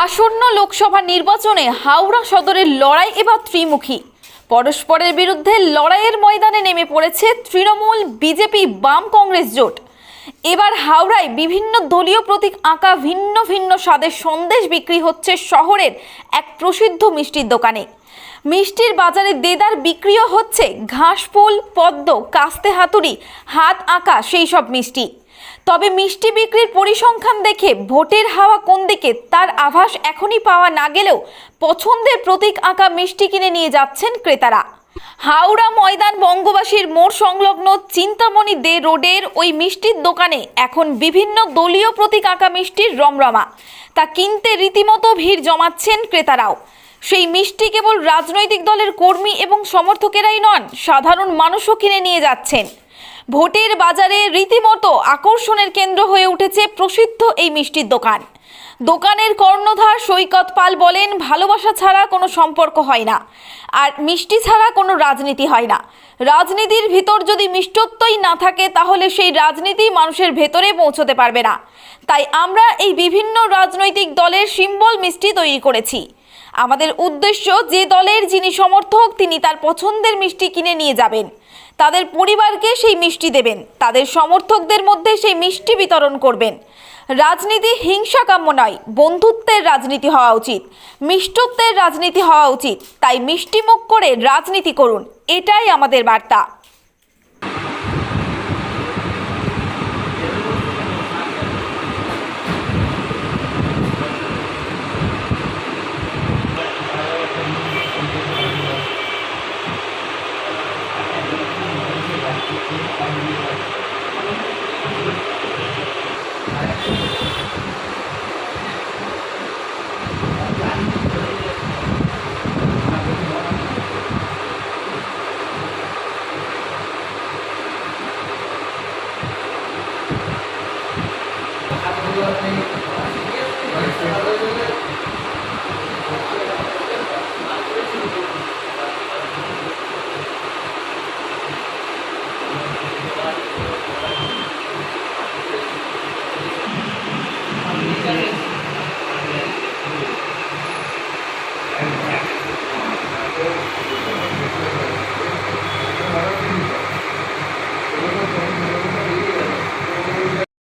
আসন্ন লোকসভা নির্বাচনে হাওড়া সদরের লড়াই এবার ত্রিমুখী। পরস্পরের বিরুদ্ধে লড়াইয়ের ময়দানে নেমে পড়েছে তৃণমূল, বিজেপি, বাম কংগ্রেস জোট। এবার হাওড়ায় বিভিন্ন দলীয় প্রতীক আঁকা ভিন্ন ভিন্ন স্বাদের সন্দেশ বিক্রি হচ্ছে শহরের এক প্রসিদ্ধ মিষ্টির দোকানে। মিষ্টির বাজারে দেদার বিক্রিও হচ্ছে ঘাসফুল, পদ্ম, কাস্তে হাতুড়ি, হাত আঁকা সেই সব মিষ্টি। তবে মিষ্টি বিক্রির পরিসংখ্যান দেখে ভোটের হাওয়া কোন দিকে, তার আভাস এখনই পাওয়া না গেলেও পছন্দের প্রতীক আঁকা মিষ্টি কিনে নিয়ে যাচ্ছেন ক্রেতারা। হাওড়া ময়দান বঙ্গবাসীর মোড় সংলগ্ন চিন্তামণি দে রোডের ওই মিষ্টির দোকানে এখন বিভিন্ন দলীয় প্রতীক আঁকা মিষ্টির রমরমা। তা কিনতে রীতিমতো ভিড় জমাচ্ছেন ক্রেতারাও। সেই মিষ্টি কেবল রাজনৈতিক দলের কর্মী এবং সমর্থকেরাই নন, সাধারণ মানুষও কিনে নিয়ে যাচ্ছেন। ভোটের বাজারে রীতিমতো আকর্ষণের কেন্দ্র হয়ে উঠেছে প্রসিদ্ধ এই মিষ্টির দোকান। দোকানের কর্ণধার সৈকত পাল বলেন, ভালোবাসা ছাড়া কোনো সম্পর্ক হয় না। আর মিষ্টি ছাড়া কোনো রাজনীতি হয় না। রাজনীতির ভিতর যদি মিষ্টত্বই না থাকে, তাহলে সেই রাজনীতি মানুষের ভেতরে পৌঁছতে পারবে না। তাই আমরা এই বিভিন্ন রাজনৈতিক দলের সিম্বল মিষ্টি তৈরি করেছি। আমাদের উদ্দেশ্য যে দলের যিনি সমর্থক, তিনি তার পছন্দের মিষ্টি কিনে নিয়ে যাবেন। তাদের পরিবারকে সেই মিষ্টি দেবেন। তাদের সমর্থকদের মধ্যে সেই মিষ্টি বিতরণ করবেন। রাজনীতি হিংসা কাম্য নয়, বন্ধুত্বের রাজনীতি হওয়া উচিত। মিষ্টত্বের রাজনীতি হওয়া উচিত। তাই মিষ্টিমুখ করে রাজনীতি করুন। এটাই আমাদের বার্তা। Thank you.